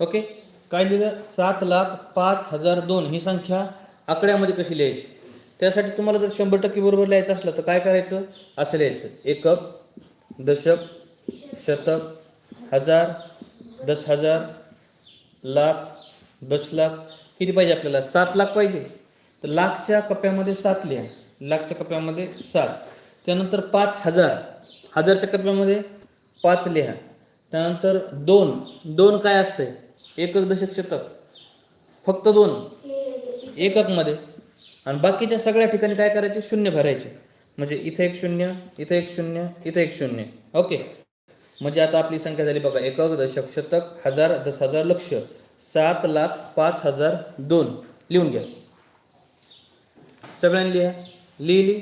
Okay. काय लिहिलं? सात लाख पाच हजार दोन ही संख्या आकड्यामध्ये कशी लिहायची? त्यासाठी तुम्हाला जर शंभर टक्के बरोबर लिहायचं असलं तर काय करायचं? असं लिहायचं. एकक दशक शतक हजार दस हजार लाख दस लाख किती पाहिजे आपल्याला? सात लाख पाहिजे. तर लाखच्या कप्प्यामध्ये सात लिहा. लाखच्या कप्प्यामध्ये सात. त्यानंतर पाच हजार. हजारच्या कप्प्यामध्ये पाच लिहा. त्यानंतर दोन. दोन काय असतंय? एकक दशक शतक. फक्त दोन. एककमध्ये. आणि बाकीच्या सगळ्या ठिकाणी काय करायचे? शून्य भरायचे. म्हणजे इथं एक शून्य इथं एक शून्य इथं एक शून्य. ओके. म्हणजे आता आपली संख्या झाली बघा एकक दशक शतक हजार दस हजार लक्ष. सात लाख पाच हजार दोन. लिहून घ्या. सगळ्यांनी लिहा. लिहिली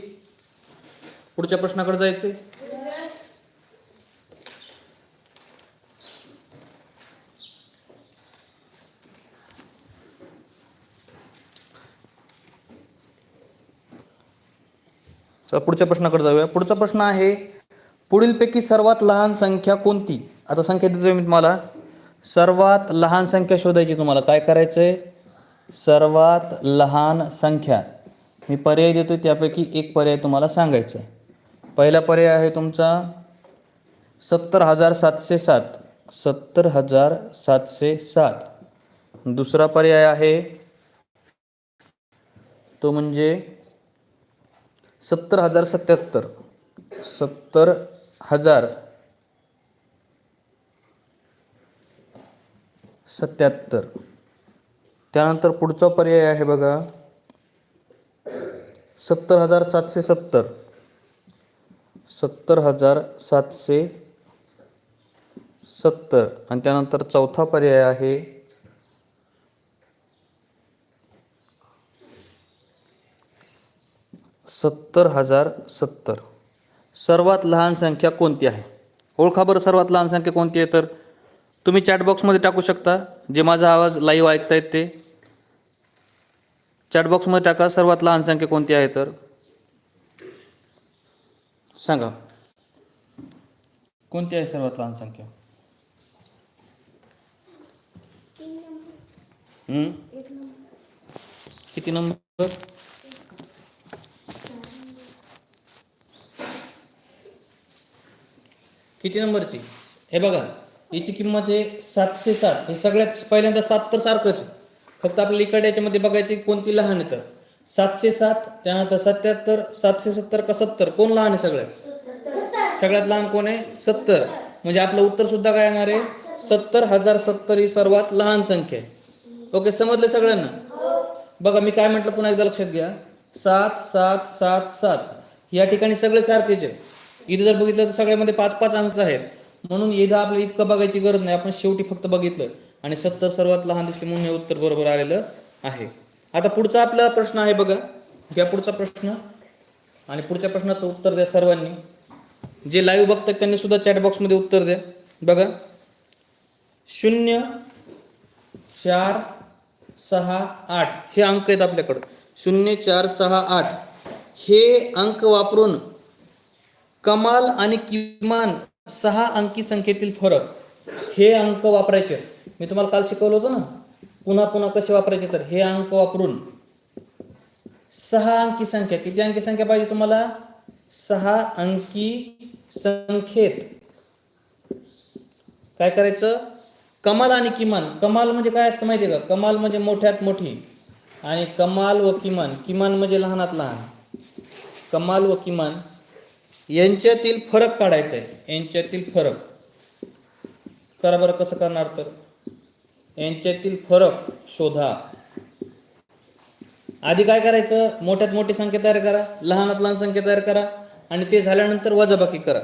पुढच्या प्रश्नाकडे जायचंय. चला पुढच्या प्रश्नाकडे जाऊया. पुढचा प्रश्न आहे पुढीलपैकी सर्वात लहान संख्या कोणती? आता संख्या देतो मी तुम्हाला. सर्वात लहान संख्या शोधायची तुम्हाला. काय करायचं आहे सर्वात लहान संख्या. मी पर्याय देतो त्यापैकी एक पर्याय तुम्हाला सांगायचा आहे पहिला पर्याय आहे तुमचा सत्तर हजार सातशे सात. सत्तर हजार सातशे सात. दुसरा पर्याय आहे तो म्हणजे सत्तर हजार सत्याहत्तर. सत्तर हजार सत्याहत्तर. त्यानंतर पुढचा पर्याय आहे बघा. सत्तर हजार सातशे सत्तर. सत्तर हजार सातशे सत्तर. आणि त्यानंतर चौथा पर्याय आहे. सत्तर हजार सत्तर. सर्वात लहान संख्या कोणती आहे? ओळखा बरं सर्वात लहान संख्या कोणती आहे तर? तुम्ही चॅटबॉक्समध्ये टाकू शकता. जे माझा आवाज लाईव्ह ऐकतायत ते. चॅटबॉक्समध्ये टाका. सर्वात लहान संख्या कोणती आहे तर? सांगा. कोणती आहे सर्वात लहान संख्या? किती नंबर किती नंबरची? हे बघा याची किंमत आहे सातशे सात. हे सगळ्यात पहिल्यांदा सात तर सारखंच आहे. फक्त आपल्याला इकडे याच्यामध्ये बघायची कोणती लहान आहे तर. सातशे सात त्यानंतर सत्याहत्तर सातशे सत्तर का सत्तर? कोण लहान आहे सगळ्यात? सगळ्यात लहान कोण आहे? सत्तर. म्हणजे आपलं उत्तर सुद्धा काय येणार आहे? सत्तर हजार सत्तर ही सर्वात लहान संख्या आहे. ओके समजलं सगळ्यांना? बघा मी काय म्हटलं पुन्हा एकदा लक्षात घ्या. सात सात सात सात. या ठिकाणी सगळे सारखेच आहे इथं जर बघितलं तर सगळ्यामध्ये पाच पाच अंक आहेत. म्हणून इथं आपल्याला इतकं बघायची गरज नाही आपण शेवटी फक्त बघितलं. आणि सत्तर सर्वात लहान दिसले म्हणून हे उत्तर बरोबर आलेलं आहे. आता पुढचा आपला प्रश्न आहे बघा. घ्या पुढचा प्रश्न. आणि पुढच्या प्रश्नाचं उत्तर द्या सर्वांनी. जे लाईव्ह बघतात त्यांनी सुद्धा चॅट बॉक्समध्ये उत्तर द्या. बघा. शून्य चार सहा आठ. हे अंक आहेत आपल्याकडं. शून्य चार सहा आठ. हे अंक वापरून कमाल आणि किमान सहा अंकी संख्येतील फरक हे अंक वापरायचे. मी तुम्हाला काल शिकवलं होतं ना? पुन्हा पुन्हा कसे वापरायचे तर हे अंक वापरून सहा अंकी संख्या. किती अंकी संख्या पाहिजे तुम्हाला? सहा अंकी संख्येत. काय करायचं? कमाल आणि किमान. कमाल म्हणजे काय असतं माहिती आहे का? कमाल म्हणजे मोठ्यात मोठी आणि कमाल व किमान. किमान म्हणजे लहानात लहान. कमाल व किमान यांच्यातील फरक काढायचा आहे यांच्यातील फरक. करा बरं कसं करणार तर. यांच्यातील फरक शोधा. आधी काय करायचं? मोठ्यात मोठी संख्या तयार करा. लहानात लहान संख्या तयार करा. आणि ते झाल्यानंतर वजाबाकी करा.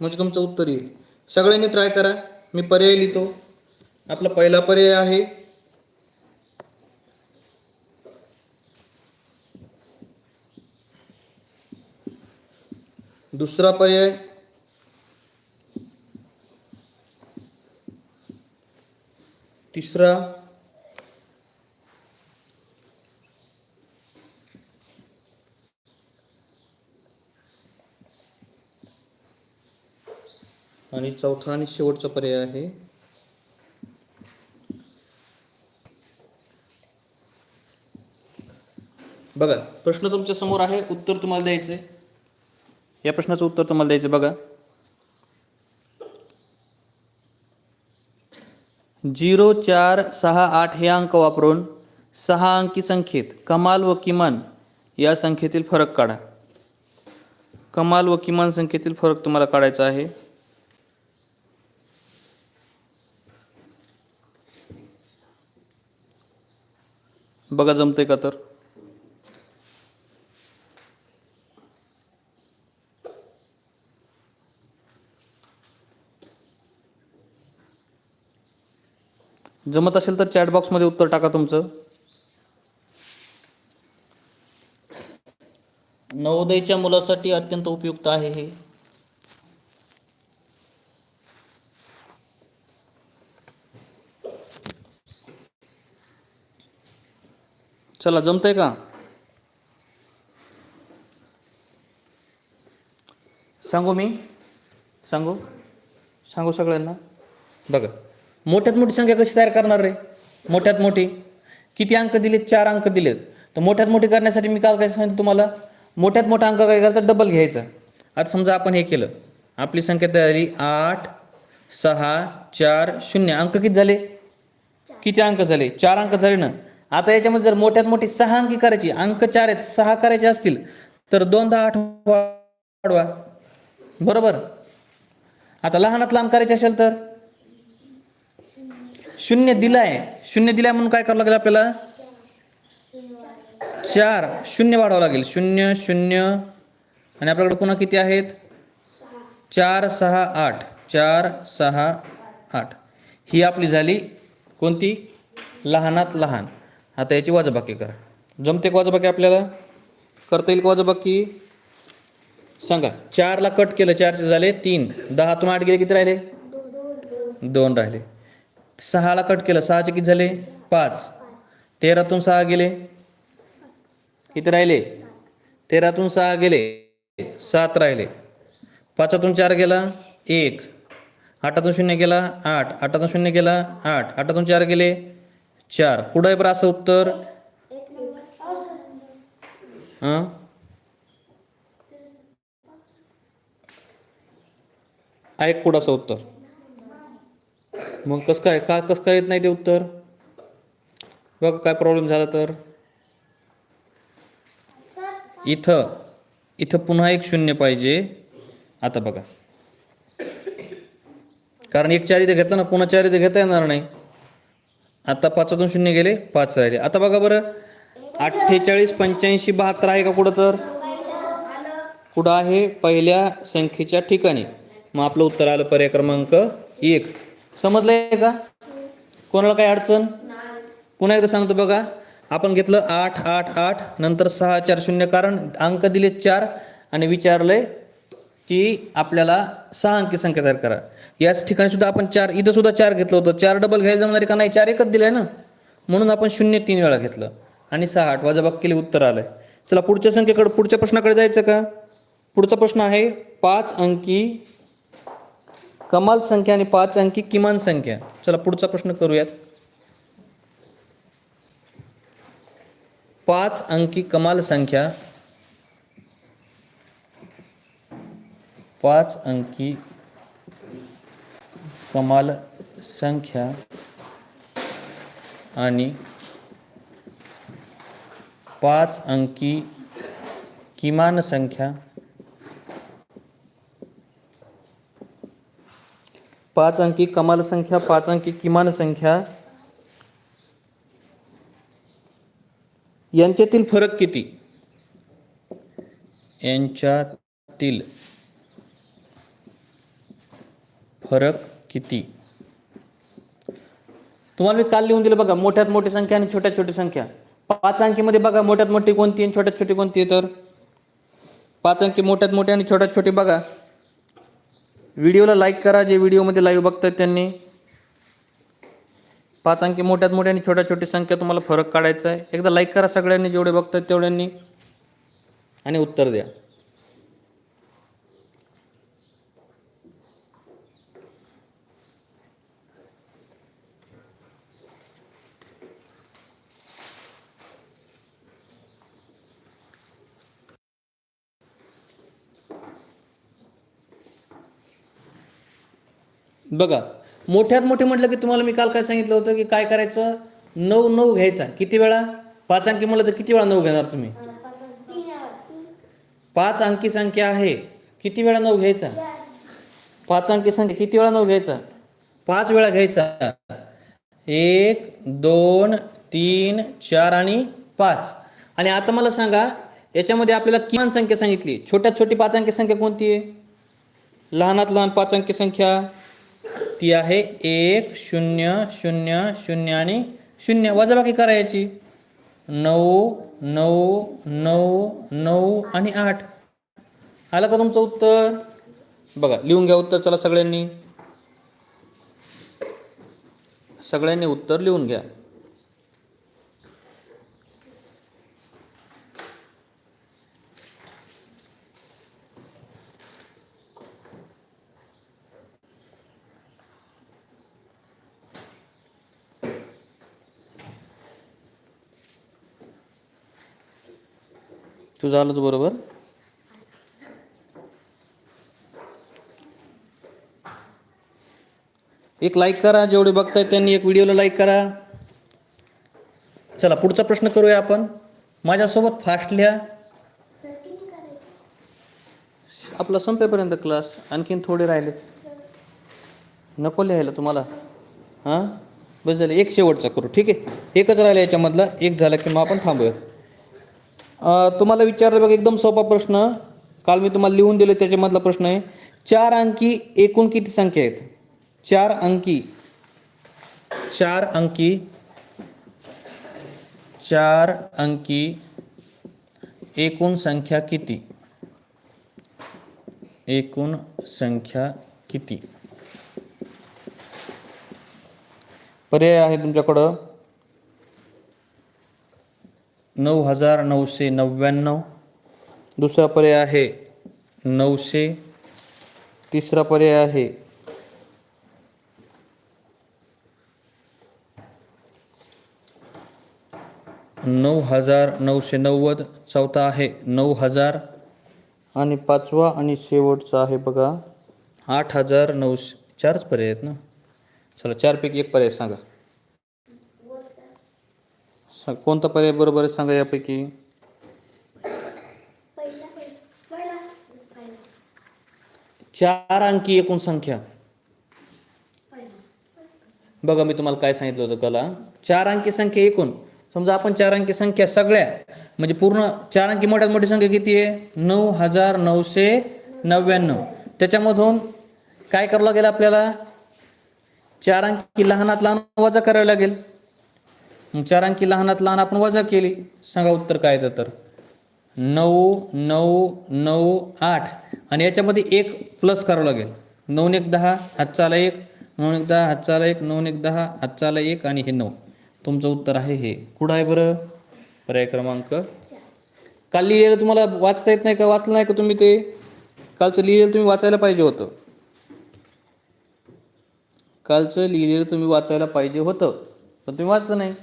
म्हणजे तुमचं उत्तर येईल. सगळ्यांनी ट्राय करा. मी पर्याय लिहितो. आपला पहिला पर्याय आहे दुसरा पर्याय. तिसरा. आणि चौथा आणि शेवटचा पर्याय आहे. बघा प्रश्न तुमच्यासमोर आहे उत्तर तुम्हाला द्यायचंय. या प्रश्नाचं उत्तर तुम्हाला द्यायचं बघा. झिरो चार सहा आठ हे अंक वापरून सहा अंकी संख्येत कमाल व किमान या संख्येतील फरक काढा. कमाल व किमान संख्येतील फरक तुम्हाला काढायचा आहे. बघा जमतंय का तर? जमत असेल तर चॅट बॉक्समध्ये उत्तर टाका तुमचं. नवोदयच्या मुलासाठी अत्यंत उपयुक्त आहे हे. चला जमतंय का? सांगू मी? सांगू? सांगू सगळ्यांना? बघा. मोठ्यात मोठी संख्या कशी तयार करणार रे? मोठ्यात मोठी. किती अंक दिलेत? चार अंक दिलेत. तर मोठ्यात मोठी करण्यासाठी मी काल काय सांगितलं तुम्हाला? मोठ्यात मोठा अंक काय करायचा? डबल घ्यायचा. आता समजा आपण हे केलं. आपली संख्या तयार झाली आठ सहा चार शून्य. अंक किती झाले? किती अंक झाले? चार अंक झाले ना. आता याच्यामध्ये जर मोठ्यात मोठी सहा अंकी करायची अंक चार आहेत सहा करायचे असतील तर दोनदा आठ वाढवा. बरोबर? आता लहानात लहान करायचे असेल तर? शून्य दिलाय. शून्य दिलाय म्हणून काय करावं लागेल आपल्याला? चार. शून्य वाढवावं लागेल. शून्य शून्य. आणि आपल्याकडे पुन्हा किती आहेत? चार सहा आठ. चार सहा आठ. ही आपली झाली कोणती? लहानात लहान. आता याची वाजबाकी करा. जमते का वाजबाकी आपल्याला? करता येईल का वाजबाकी? सांगा. चारला कट केलं. चारचे झाले तीन. दहातून आठ गेले किती राहिले? दोन राहिले. सहाला कट केलं. सहाचे किती झाले? पाच. तेरातून सहा गेले. किती राहिले? तेरातून सहा गेले. सात राहिले. पाचातून चार गेला एक. आठातून शून्य गेला आठ. आठातून शून्य गेला आठ. आठातून चार गेले चार. कुठं आहे बरं असं उत्तर? हां? ऐक कुठं असं उत्तर? मग कसं काय? का कसं काय येत नाही ते उत्तर? बघ काय प्रॉब्लेम झाला तर? इथं इथं पुन्हा एक शून्य पाहिजे. आता बघा. कारण एक चार इथे घेतलं ना पुन्हा चार इथे घेता येणार नाही. आता पाचातून शून्य गेले पाच राहिले. आता बघा बरं. अठ्ठेचाळीस पंच्याऐंशी बहात्तर आहे का कुठं तर? कुठं आहे? पहिल्या संख्येच्या ठिकाणी. मग आपलं उत्तर आलं पर्याय क्रमांक एक. समजलंय का? कोणाला काय अडचण? पुन्हा एकदा सांगतो बघा. आपण घेतलं आठ आठ आठ नंतर सहा चार शून्य. कारण अंक दिले चार आणि विचारलंय की आपल्याला सहा अंकी संख्या तयार करा. याच ठिकाणी सुद्धा आपण चार इथं सुद्धा चार घेतलं होतं. चार डबल घ्यायला जमणार का नाही? चार एकच दिलंय ना? म्हणून आपण शून्य तीन वेळा घेतलं. आणि सहा आठ वाजाबाग केली उत्तर आलंय. चला पुढच्या संख्येकडे पुढच्या प्रश्नाकडे जायचं का? पुढचा प्रश्न आहे पाच अंकी कमाल संख्या आणि पाच अंकी किमान संख्या. चला पुढचा प्रश्न करूयात. पाच अंकी कमाल संख्या. पाच अंकी कमाल संख्या आणि पाच अंकी किमान संख्या. पाच अंकी कमाल संख्या पाच अंकी किमान संख्या. यांच्यातील फरक किती? यांच्यातील फरक किती? तुम्हाला मी काल लिहून दिलं बघा मोठ्यात मोठी संख्या आणि छोट्यात छोटी संख्या. पाच अंकीमध्ये बघा मोठ्यात मोठी कोणती आणि छोट्यात छोटी कोणती आहे तर? पाच अंकी मोठ्यात मोठी आणि छोट्यात छोटी बघा. व्हिडिओला लाईक करा जे व्हिडिओमध्ये लाईव्ह बघतात त्यांनी. पाच अंकी मोठ्यात मोठ्या आणि छोट्या छोटी संख्या तुम्हाला फरक काढायचा आहे. एकदा लाईक करा सगळ्यांनी जेवढे बघतात तेवढ्यांनी. आणि उत्तर द्या. बघा मोठ्यात मोठे म्हटलं की तुम्हाला मी काल काय सांगितलं होतं की काय करायचं? नऊ नऊ घ्यायचा. किती वेळा? पाच अंकी म्हटलं तर किती वेळा नऊ घेणार तुम्ही? पाच अंकी संख्या आहे. किती वेळा नऊ घ्यायचा? पाच अंकी संख्या. किती वेळा नऊ घ्यायचा? पाच वेळा घ्यायचा. एक दोन तीन चार आणि पाच. आणि आता मला सांगा याच्यामध्ये आपल्याला किमान संख्या सांगितली. छोट्यात छोटी पाच अंकी संख्या कोणती आहे? लहानात लहान पाच अंकी संख्या. ती आहे एक शून्य शून्य शून्य आणि शून्य. वजाबाकी करायची नऊ नऊ नऊ नऊ आणि आठ. आलं का तुमचं उत्तर? बघा लिहून घ्या उत्तर चला सगळ्यांनी. सगळ्यांनी उत्तर लिहून घ्या. तू झालंच बरोबर. एक लाईक करा जेवढे बघताय त्यांनी एक व्हिडिओला लाईक करा. चला पुढचा प्रश्न करूया आपण. माझ्यासोबत फास्ट लिहा आपला संपेपर्यंत क्लास आणखीन थोडे राहिलेच नको लिहायला तुम्हाला. हां? बस झालं एक शेवटचा करू. ठीक आहे? एकच राहिला याच्यामधला. एक झाला की मग आपण थांबूया तुम्हाला विचारलं बघ एकदम सोपा प्रश्न. काल मी तुम्हाला लिहून दिले त्याच्यामधला प्रश्न आहे. चार अंकी एकूण किती संख्या आहेत? चार अंकी. चार अंकी. चार अंकी एकूण संख्या किती? एकूण संख्या किती? पर्याय आहे तुमच्याकडं. नऊ हजार नऊशे नव्याण्णव. दुसरा पर्याय आहे नऊशे. तिसरा पर्याय आहे नऊ हजार नऊशे नव्वद. चौथा आहे नऊ हजार. आणि पाचवा आणि शेवटचा आहे बघा आठ हजार नऊशे. चारच पर्याय आहेत ना? चला चारपैकी एक पर्याय सांगा. सांग कोणता पर्याय बरोबर आहे सांगा यापैकी? चार अंकी एकूण संख्या. बघा मी तुम्हाला काय सांगितलं होतं कला. चार अंकी संख्या एकूण. समजा आपण चार अंकी संख्या सगळ्या म्हणजे पूर्ण चार अंकी मोठ्यात मोठी संख्या किती आहे? नऊ हजार नऊशे नव्याण्णव. त्याच्यामधून काय करावं लागेल आपल्याला? चार अंकी लहानात लहान वजा करावं लागेल. चार अंकी लहानात लहान आपण वजा केली. सांगा उत्तर काय येतं तर? नऊ नऊ नऊ आठ. आणि याच्यामध्ये एक प्लस करावं लागेल. नऊ एक दहा हातचाला एक. नऊ एक दहा हातचाला एक. नऊ एक दहा हातचाला एक आणि हे नऊ. तुमचं उत्तर आहे हे. कुठं आहे बरं? पर्याय क्रमांक? काल लिहिलेलं तुम्हाला वाचता येत नाही का? वाचलं नाही का तुम्ही ते? कालचं लिहिलेलं तुम्ही वाचायला पाहिजे होतं. कालचं लिहिलेलं तुम्ही वाचायला पाहिजे होतं. पण तुम्ही वाचलं नाही.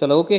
चला ओके